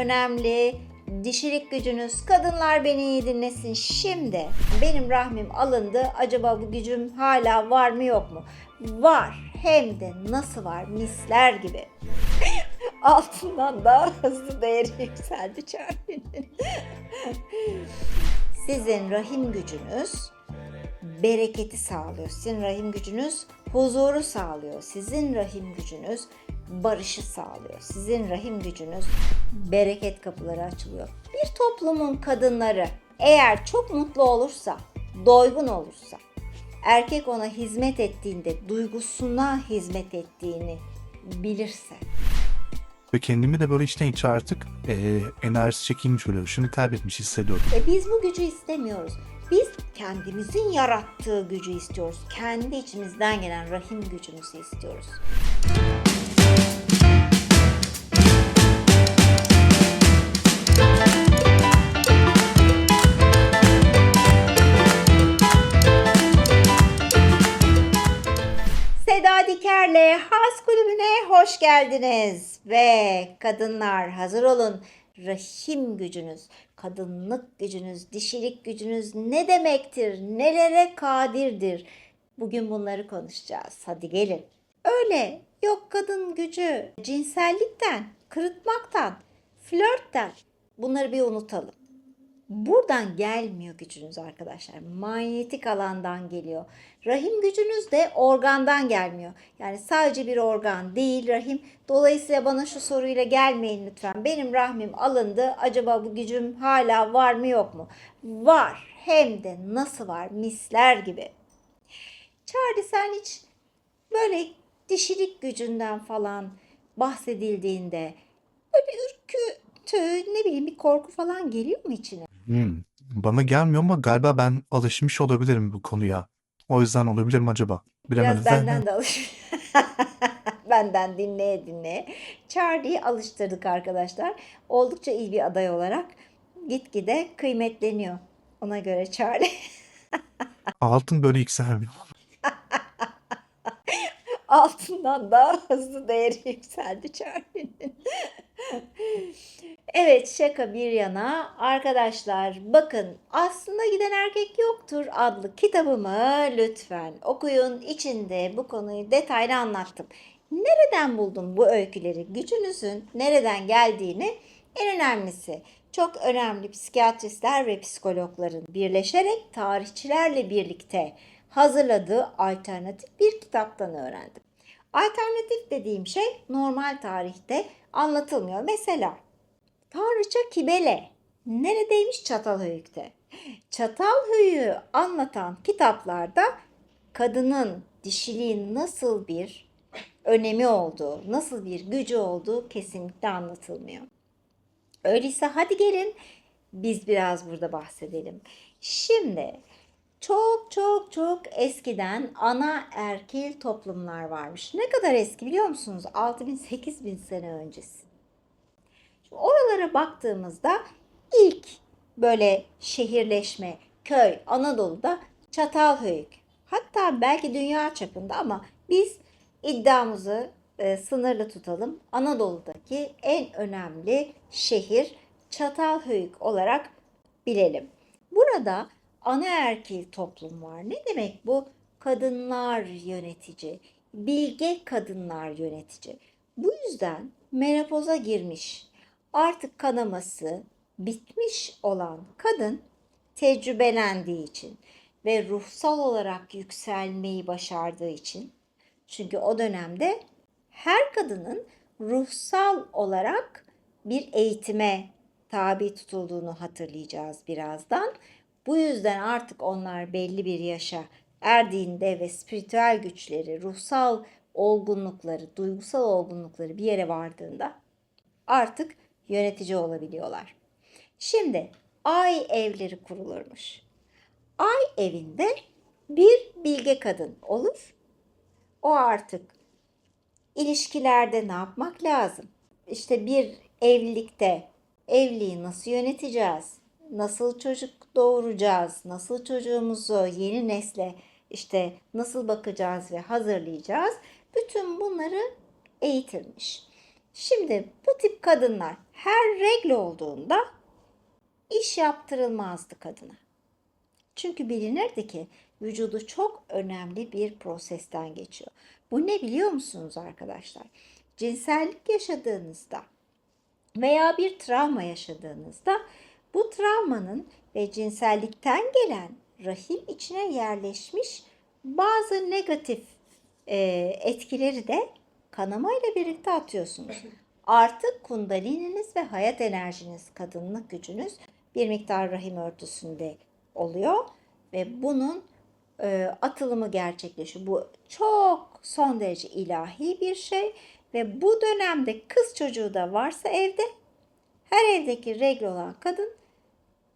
önemli dişilik gücünüz. Kadınlar beni iyi dinlesin. Şimdi benim rahmim alındı. Acaba bu gücüm hala var mı yok mu? Var. Hem de nasıl var? Misler gibi. Altından daha hızlı değeri yükseldi Charlie'nin. Sizin rahim gücünüz bereketi sağlıyor. Sizin rahim gücünüz huzuru sağlıyor. Sizin rahim gücünüz barışı sağlıyor. Sizin rahim gücünüz bereket kapıları açılıyor. Bir toplumun kadınları eğer çok mutlu olursa, doygun olursa, erkek ona hizmet ettiğinde duygusuna hizmet ettiğini bilirse Ve kendimi de böyle içten içe artık eee enerjisi çekilmiş böyle. Şunu kaybetmiş hissediyorum. E biz bu gücü istemiyoruz. Biz kendimizin yarattığı gücü istiyoruz. Kendi içimizden gelen rahim gücümüzü istiyoruz. Seda Diker'le Has Kulübü'ne hoş geldiniz. Ve kadınlar hazır olun. Rahim gücünüz, kadınlık gücünüz, dişilik gücünüz ne demektir, nelere kadirdir? Bugün bunları konuşacağız. Hadi gelin. Öyle yok kadın gücü cinsellikten, kırıtmaktan, flörtten bunları bir unutalım. Buradan gelmiyor gücünüz arkadaşlar. Manyetik alandan geliyor. Rahim gücünüz de organdan gelmiyor. Yani sadece bir organ değil rahim. Dolayısıyla bana şu soruyla gelmeyin lütfen. Benim rahmim alındı. Acaba bu gücüm hala var mı yok mu? Var. Hem de nasıl var? Misler gibi. Charlie sen hiç böyle dişilik gücünden falan bahsedildiğinde böyle ürkütü ne bileyim bir korku falan geliyor mu içine? Hmm. Bana gelmiyor ama galiba ben alışmış olabilirim bu konuya. O yüzden olabilir mi acaba? Bilemedim. Biraz benden de alış. benden dinleye dinleye. Charlie'yi alıştırdık arkadaşlar. Oldukça iyi bir aday olarak gitgide kıymetleniyor. Ona göre Charlie. Altın böyle yükselmiyor. Altından daha hızlı değeri yükseldi Charlie'nin. Evet şaka bir yana arkadaşlar bakın aslında giden erkek yoktur adlı kitabımı lütfen okuyun. İçinde bu konuyu detaylı anlattım. Nereden buldum bu öyküleri? Gücünüzün nereden geldiğini en önemlisi çok önemli psikiyatristler ve psikologların birleşerek tarihçilerle birlikte hazırladığı alternatif bir kitaptan öğrendim. Alternatif dediğim şey normal tarihte anlatılmıyor. Mesela Tanrıça Kibele neredeymiş Çatalhöyük'te? Çatalhöyük'ü anlatan kitaplarda kadının dişiliğin nasıl bir önemi olduğu, nasıl bir gücü olduğu kesinlikle anlatılmıyor. Öyleyse hadi gelin biz biraz burada bahsedelim. Şimdi çok çok çok eskiden ana erkil toplumlar varmış. Ne kadar eski biliyor musunuz? 6000-8000 sene öncesi. Oralara baktığımızda ilk böyle şehirleşme, köy Anadolu'da Çatalhöyük. Hatta belki dünya çapında ama biz iddiamızı e, sınırlı tutalım. Anadolu'daki en önemli şehir Çatalhöyük olarak bilelim. Burada anaerkil toplum var. Ne demek bu? Kadınlar yönetici, bilge kadınlar yönetici. Bu yüzden menopoza girmiş, artık kanaması bitmiş olan kadın tecrübelendiği için ve ruhsal olarak yükselmeyi başardığı için çünkü o dönemde her kadının ruhsal olarak bir eğitime tabi tutulduğunu hatırlayacağız birazdan. Bu yüzden artık onlar belli bir yaşa erdiğinde ve spiritüel güçleri, ruhsal olgunlukları, duygusal olgunlukları bir yere vardığında artık yönetici olabiliyorlar. Şimdi ay evleri kurulurmuş. Ay evinde bir bilge kadın olur. O artık ilişkilerde ne yapmak lazım? İşte bir evlilikte evliliği nasıl yöneteceğiz? Nasıl çocuk doğuracağız? Nasıl çocuğumuzu yeni nesle işte nasıl bakacağız ve hazırlayacağız? Bütün bunları eğitilmiş. Şimdi bu tip kadınlar her regl olduğunda iş yaptırılmazdı kadına. Çünkü bilinirdi ki vücudu çok önemli bir prosesten geçiyor. Bu ne biliyor musunuz arkadaşlar? Cinsellik yaşadığınızda veya bir travma yaşadığınızda bu travmanın ve cinsellikten gelen rahim içine yerleşmiş bazı negatif e, etkileri de kanamayla birlikte atıyorsunuz. Artık kundalininiz ve hayat enerjiniz, kadınlık gücünüz bir miktar rahim örtüsünde oluyor ve bunun e, atılımı gerçekleşiyor. Bu çok son derece ilahi bir şey ve bu dönemde kız çocuğu da varsa evde her evdeki regl olan kadın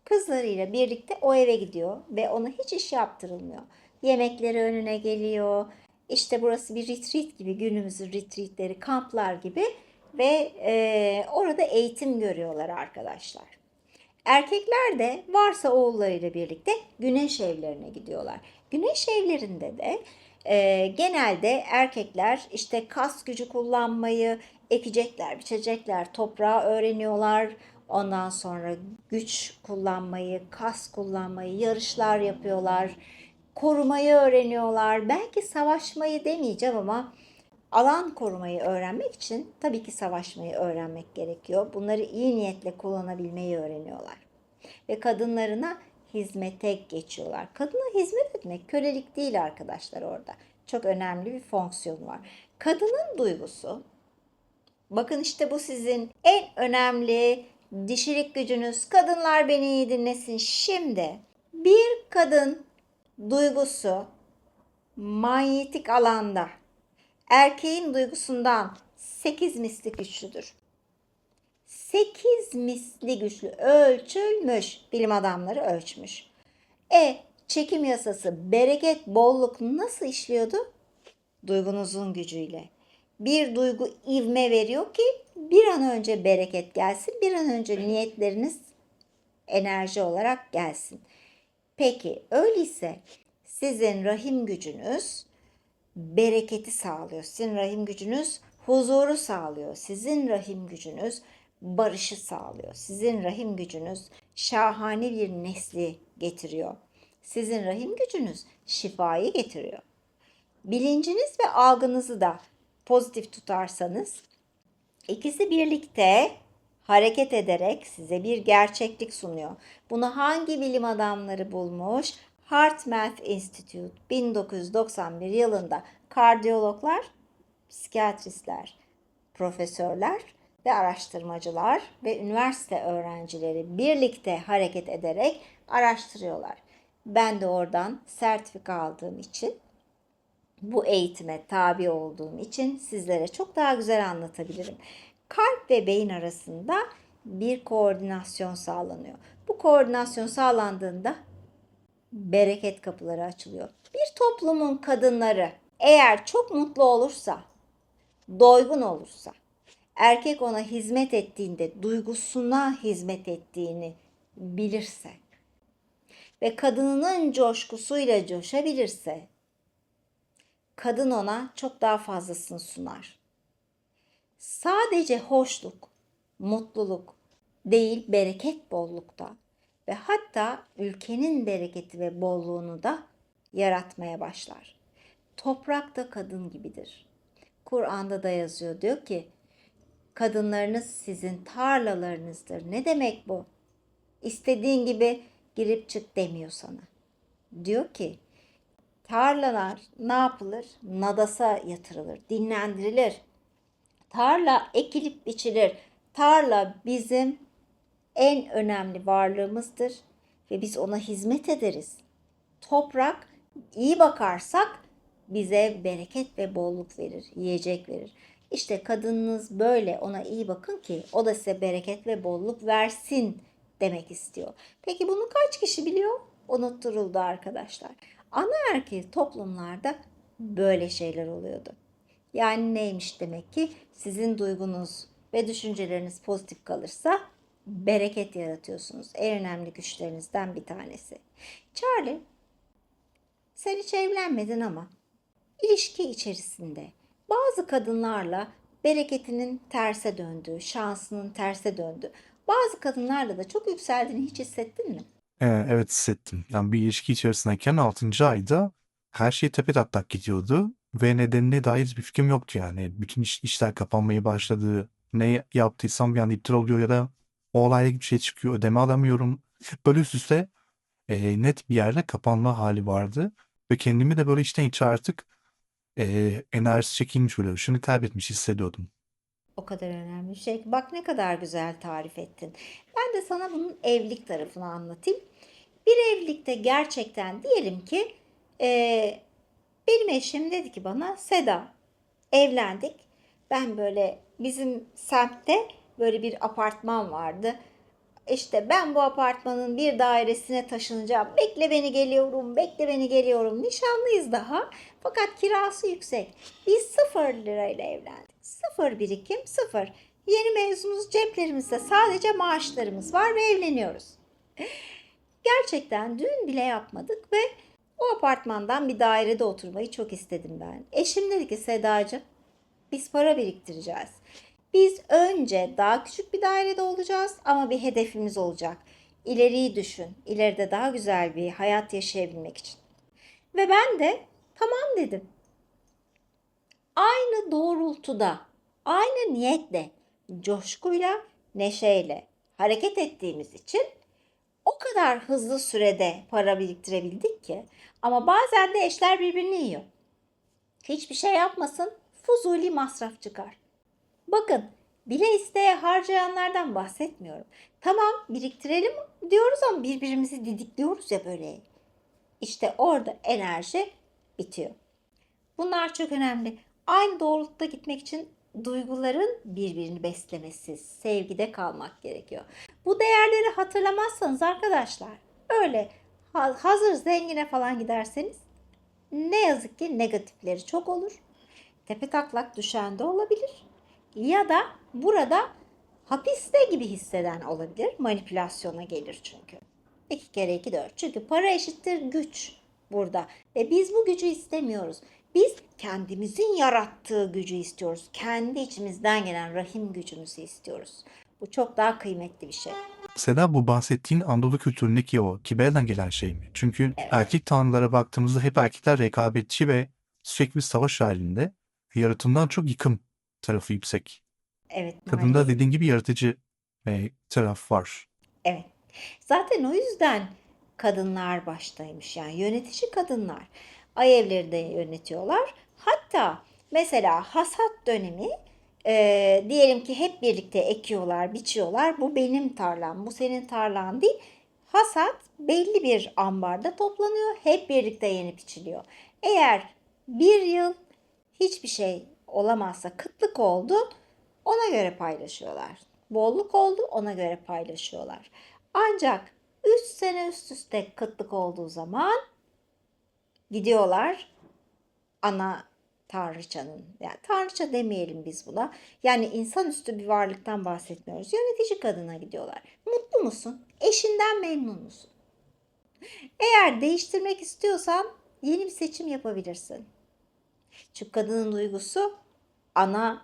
kızlarıyla birlikte o eve gidiyor ve ona hiç iş yaptırılmıyor. Yemekleri önüne geliyor. İşte burası bir retreat gibi günümüzün retreatleri, kamplar gibi ve e, orada eğitim görüyorlar arkadaşlar. Erkekler de varsa oğullarıyla birlikte güneş evlerine gidiyorlar. Güneş evlerinde de e, genelde erkekler işte kas gücü kullanmayı, ekecekler, biçecekler, toprağı öğreniyorlar. Ondan sonra güç kullanmayı, kas kullanmayı, yarışlar yapıyorlar. Korumayı öğreniyorlar. Belki savaşmayı demeyeceğim ama alan korumayı öğrenmek için tabii ki savaşmayı öğrenmek gerekiyor. Bunları iyi niyetle kullanabilmeyi öğreniyorlar. Ve kadınlarına hizmete geçiyorlar. Kadına hizmet etmek kölelik değil arkadaşlar orada. Çok önemli bir fonksiyon var. Kadının duygusu Bakın işte bu sizin en önemli dişilik gücünüz. Kadınlar beni iyi dinlesin. Şimdi bir kadın duygusu manyetik alanda erkeğin duygusundan 8 misli güçlüdür. 8 misli güçlü ölçülmüş. Bilim adamları ölçmüş. E çekim yasası, bereket, bolluk nasıl işliyordu? Duygunuzun gücüyle bir duygu ivme veriyor ki bir an önce bereket gelsin, bir an önce niyetleriniz enerji olarak gelsin. Peki öyleyse sizin rahim gücünüz bereketi sağlıyor. Sizin rahim gücünüz huzuru sağlıyor. Sizin rahim gücünüz barışı sağlıyor. Sizin rahim gücünüz şahane bir nesli getiriyor. Sizin rahim gücünüz şifayı getiriyor. Bilinciniz ve algınızı da pozitif tutarsanız ikisi birlikte hareket ederek size bir gerçeklik sunuyor. Bunu hangi bilim adamları bulmuş? Heart Math Institute 1991 yılında kardiyologlar, psikiyatristler, profesörler ve araştırmacılar ve üniversite öğrencileri birlikte hareket ederek araştırıyorlar. Ben de oradan sertifika aldığım için bu eğitime tabi olduğum için sizlere çok daha güzel anlatabilirim. Kalp ve beyin arasında bir koordinasyon sağlanıyor. Bu koordinasyon sağlandığında bereket kapıları açılıyor. Bir toplumun kadınları eğer çok mutlu olursa, doygun olursa, erkek ona hizmet ettiğinde duygusuna hizmet ettiğini bilirse ve kadınının coşkusuyla coşabilirse kadın ona çok daha fazlasını sunar. Sadece hoşluk, mutluluk değil bereket bollukta ve hatta ülkenin bereketi ve bolluğunu da yaratmaya başlar. Toprak da kadın gibidir. Kur'an'da da yazıyor diyor ki kadınlarınız sizin tarlalarınızdır. Ne demek bu? İstediğin gibi girip çık demiyor sana. Diyor ki tarlalar ne yapılır? Nadasa yatırılır, dinlendirilir. Tarla ekilip biçilir. Tarla bizim en önemli varlığımızdır ve biz ona hizmet ederiz. Toprak iyi bakarsak bize bereket ve bolluk verir, yiyecek verir. İşte kadınınız böyle ona iyi bakın ki o da size bereket ve bolluk versin demek istiyor. Peki bunu kaç kişi biliyor? Unutturuldu arkadaşlar. Anaerkil toplumlarda böyle şeyler oluyordu. Yani neymiş demek ki sizin duygunuz ve düşünceleriniz pozitif kalırsa bereket yaratıyorsunuz. En önemli güçlerinizden bir tanesi. Charlie sen hiç evlenmedin ama ilişki içerisinde bazı kadınlarla bereketinin terse döndüğü, şansının terse döndüğü. Bazı kadınlarla da çok yükseldiğini hiç hissettin mi? Ee, evet hissettim. Yani bir ilişki içerisindeyken 6. ayda her şey tepetaklak gidiyordu ve nedenine dair bir fikrim yoktu yani. Bütün iş- işler kapanmaya başladı. Ne yaptıysam anda iptal oluyor ya da o olayla bir şey çıkıyor. Ödeme alamıyorum. Böyle üst üste e, net bir yerde kapanma hali vardı. Ve kendimi de böyle içten içe artık e, enerjisi çekilmiş böyle ışını kaybetmiş hissediyordum. O kadar önemli şey. Bak ne kadar güzel tarif ettin. Ben de sana bunun evlilik tarafını anlatayım. Bir evlilikte gerçekten diyelim ki eee, benim eşim dedi ki bana Seda evlendik. Ben böyle bizim semtte böyle bir apartman vardı. İşte ben bu apartmanın bir dairesine taşınacağım. Bekle beni geliyorum, bekle beni geliyorum. Nişanlıyız daha. Fakat kirası yüksek. Biz sıfır lirayla evlendik. Sıfır birikim, sıfır. Yeni mezunuz ceplerimizde sadece maaşlarımız var ve evleniyoruz. Gerçekten düğün bile yapmadık ve o apartmandan bir dairede oturmayı çok istedim ben. Eşim dedi ki Sedacığım biz para biriktireceğiz. Biz önce daha küçük bir dairede olacağız ama bir hedefimiz olacak. İleriyi düşün. İleride daha güzel bir hayat yaşayabilmek için. Ve ben de tamam dedim. Aynı doğrultuda, aynı niyetle, coşkuyla, neşeyle hareket ettiğimiz için o kadar hızlı sürede para biriktirebildik ki. Ama bazen de eşler birbirini yiyor. Hiçbir şey yapmasın, fuzuli masraf çıkar. Bakın, bile isteye harcayanlardan bahsetmiyorum. Tamam, biriktirelim diyoruz ama birbirimizi didikliyoruz ya böyle. İşte orada enerji bitiyor. Bunlar çok önemli. Aynı doğrultuda gitmek için duyguların birbirini beslemesi, sevgide kalmak gerekiyor. Bu değerleri hatırlamazsanız arkadaşlar öyle ha- hazır zengine falan giderseniz ne yazık ki negatifleri çok olur. Tepe taklak düşen de olabilir. Ya da burada hapiste gibi hisseden olabilir. Manipülasyona gelir çünkü. 2 kere 2 4. Çünkü para eşittir güç burada. Ve biz bu gücü istemiyoruz. Biz kendimizin yarattığı gücü istiyoruz. Kendi içimizden gelen rahim gücümüzü istiyoruz. Bu çok daha kıymetli bir şey. Seda bu bahsettiğin Anadolu kültüründeki o Kibel'den gelen şey mi? Çünkü erkek tanrılara baktığımızda hep erkekler rekabetçi ve sürekli bir savaş halinde. Yaratımdan çok yıkım tarafı yüksek. Evet. Kadında maalesef. dediğin gibi yaratıcı e, taraf var. Evet. Zaten o yüzden kadınlar baştaymış yani yönetici kadınlar. Ay evleri de yönetiyorlar. Hatta mesela hasat dönemi e, diyelim ki hep birlikte ekiyorlar, biçiyorlar. Bu benim tarlam, bu senin tarlan değil. Hasat belli bir ambarda toplanıyor. Hep birlikte yenip biçiliyor. Eğer bir yıl hiçbir şey olamazsa kıtlık oldu ona göre paylaşıyorlar. Bolluk oldu ona göre paylaşıyorlar. Ancak 3 sene üst üste kıtlık olduğu zaman gidiyorlar ana tanrıçanın yani tanrıça demeyelim biz buna. Yani insanüstü bir varlıktan bahsetmiyoruz. Yönetici kadına gidiyorlar. Mutlu musun? Eşinden memnun musun? Eğer değiştirmek istiyorsan yeni bir seçim yapabilirsin. Çünkü kadının duygusu ana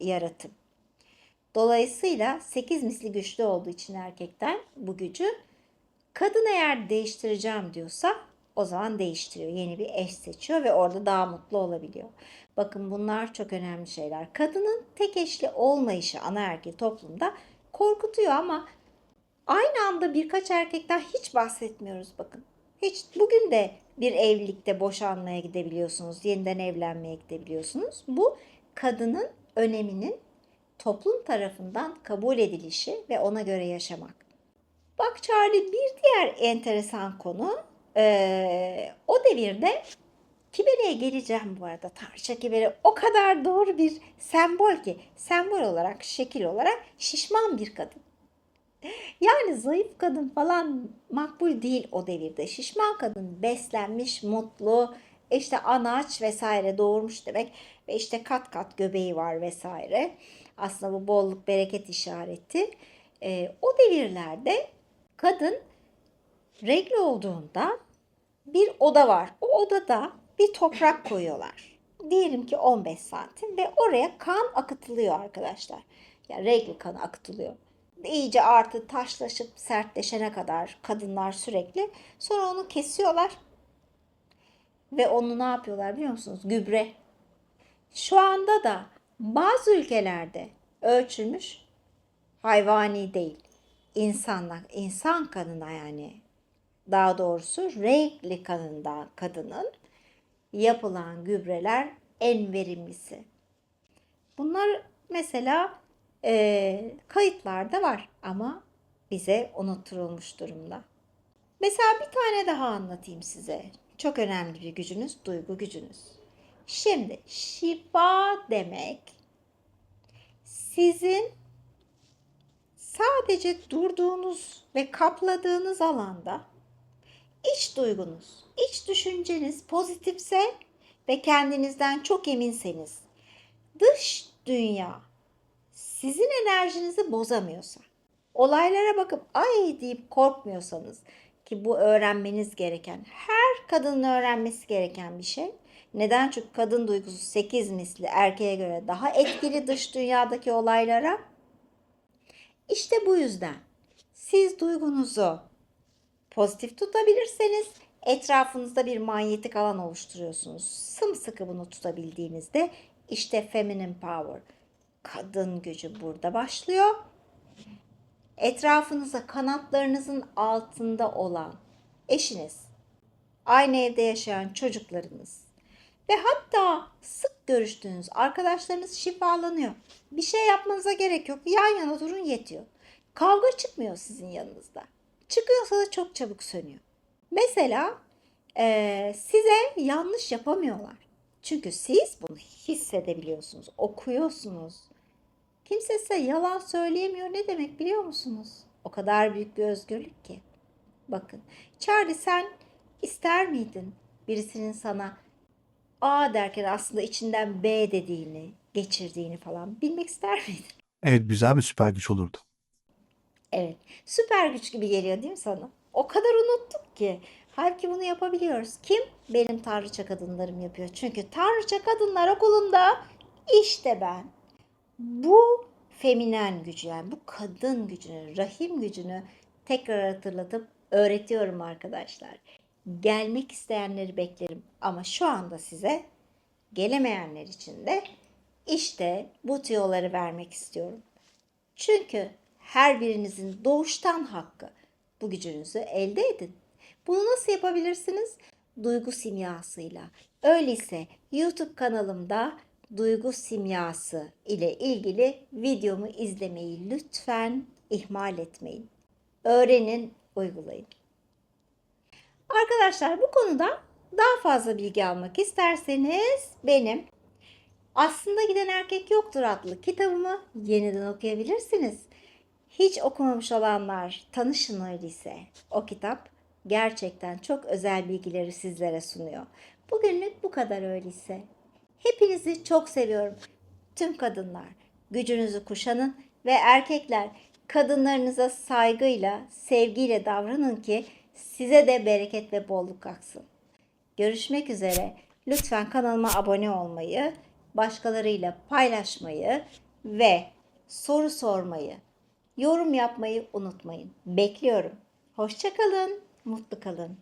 yaratım. Dolayısıyla 8 misli güçlü olduğu için erkekten bu gücü kadın eğer değiştireceğim diyorsa o zaman değiştiriyor. Yeni bir eş seçiyor ve orada daha mutlu olabiliyor. Bakın bunlar çok önemli şeyler. Kadının tek eşli olmayışı ana erkeği toplumda korkutuyor ama aynı anda birkaç erkekten hiç bahsetmiyoruz bakın. Hiç bugün de bir evlilikte boşanmaya gidebiliyorsunuz, yeniden evlenmeye gidebiliyorsunuz. Bu kadının öneminin toplum tarafından kabul edilişi ve ona göre yaşamak. Bak Charlie bir diğer enteresan konu eee, o devirde Kibele'ye geleceğim bu arada. Tanrıça Kibele o kadar doğru bir sembol ki sembol olarak şekil olarak şişman bir kadın. Yani zayıf kadın falan makbul değil o devirde. Şişman kadın beslenmiş, mutlu, işte anaç vesaire doğurmuş demek ve işte kat kat göbeği var vesaire. Aslında bu bolluk bereket işareti. Ee, o devirlerde kadın regl olduğunda bir oda var. O odada bir toprak koyuyorlar. diyelim ki 15 santim ve oraya kan akıtılıyor arkadaşlar. Yani regl kanı akıtılıyor. İyice artı taşlaşıp sertleşene kadar kadınlar sürekli sonra onu kesiyorlar. Ve onu ne yapıyorlar biliyor musunuz? Gübre. Şu anda da bazı ülkelerde ölçülmüş hayvani değil. İnsanlar, insan kanına yani daha doğrusu regli kanında kadının yapılan gübreler en verimlisi. Bunlar mesela e, kayıtlarda var ama bize unutturulmuş durumda. Mesela bir tane daha anlatayım size. Çok önemli bir gücünüz, duygu gücünüz. Şimdi şifa demek sizin sadece durduğunuz ve kapladığınız alanda iç duygunuz, iç düşünceniz pozitifse ve kendinizden çok eminseniz, dış dünya sizin enerjinizi bozamıyorsa, olaylara bakıp ay deyip korkmuyorsanız ki bu öğrenmeniz gereken, her kadının öğrenmesi gereken bir şey. Neden? Çünkü kadın duygusu 8 misli erkeğe göre daha etkili dış dünyadaki olaylara. İşte bu yüzden siz duygunuzu pozitif tutabilirseniz etrafınızda bir manyetik alan oluşturuyorsunuz. Sımsıkı bunu tutabildiğinizde işte feminine power, kadın gücü burada başlıyor. Etrafınıza kanatlarınızın altında olan eşiniz, aynı evde yaşayan çocuklarınız ve hatta sık görüştüğünüz arkadaşlarınız şifalanıyor. Bir şey yapmanıza gerek yok. Yan yana durun yetiyor. Kavga çıkmıyor sizin yanınızda. Çıkıyorsa da çok çabuk sönüyor. Mesela eee, size yanlış yapamıyorlar. Çünkü siz bunu hissedebiliyorsunuz, okuyorsunuz. Kimse size yalan söyleyemiyor ne demek biliyor musunuz? O kadar büyük bir özgürlük ki. Bakın Charlie sen ister miydin birisinin sana A derken aslında içinden B dediğini, geçirdiğini falan bilmek ister miydin? Evet güzel bir süper güç olurdu. Evet. Süper güç gibi geliyor değil mi sana? O kadar unuttuk ki. Halbuki bunu yapabiliyoruz. Kim? Benim tanrıça kadınlarım yapıyor. Çünkü tanrıça kadınlar okulunda işte ben. Bu feminen gücü yani bu kadın gücünü, rahim gücünü tekrar hatırlatıp öğretiyorum arkadaşlar. Gelmek isteyenleri beklerim ama şu anda size gelemeyenler için de işte bu tüyoları vermek istiyorum. Çünkü her birinizin doğuştan hakkı. Bu gücünüzü elde edin. Bunu nasıl yapabilirsiniz? Duygu simyasıyla. Öyleyse YouTube kanalımda duygu simyası ile ilgili videomu izlemeyi lütfen ihmal etmeyin. Öğrenin, uygulayın. Arkadaşlar bu konuda daha fazla bilgi almak isterseniz benim Aslında Giden Erkek Yoktur adlı kitabımı yeniden okuyabilirsiniz. Hiç okumamış olanlar tanışın öyleyse. O kitap gerçekten çok özel bilgileri sizlere sunuyor. Bugünlük bu kadar öyleyse. Hepinizi çok seviyorum. Tüm kadınlar gücünüzü kuşanın ve erkekler kadınlarınıza saygıyla, sevgiyle davranın ki size de bereket ve bolluk aksın. Görüşmek üzere. Lütfen kanalıma abone olmayı, başkalarıyla paylaşmayı ve soru sormayı, yorum yapmayı unutmayın. Bekliyorum. Hoşçakalın, mutlu kalın.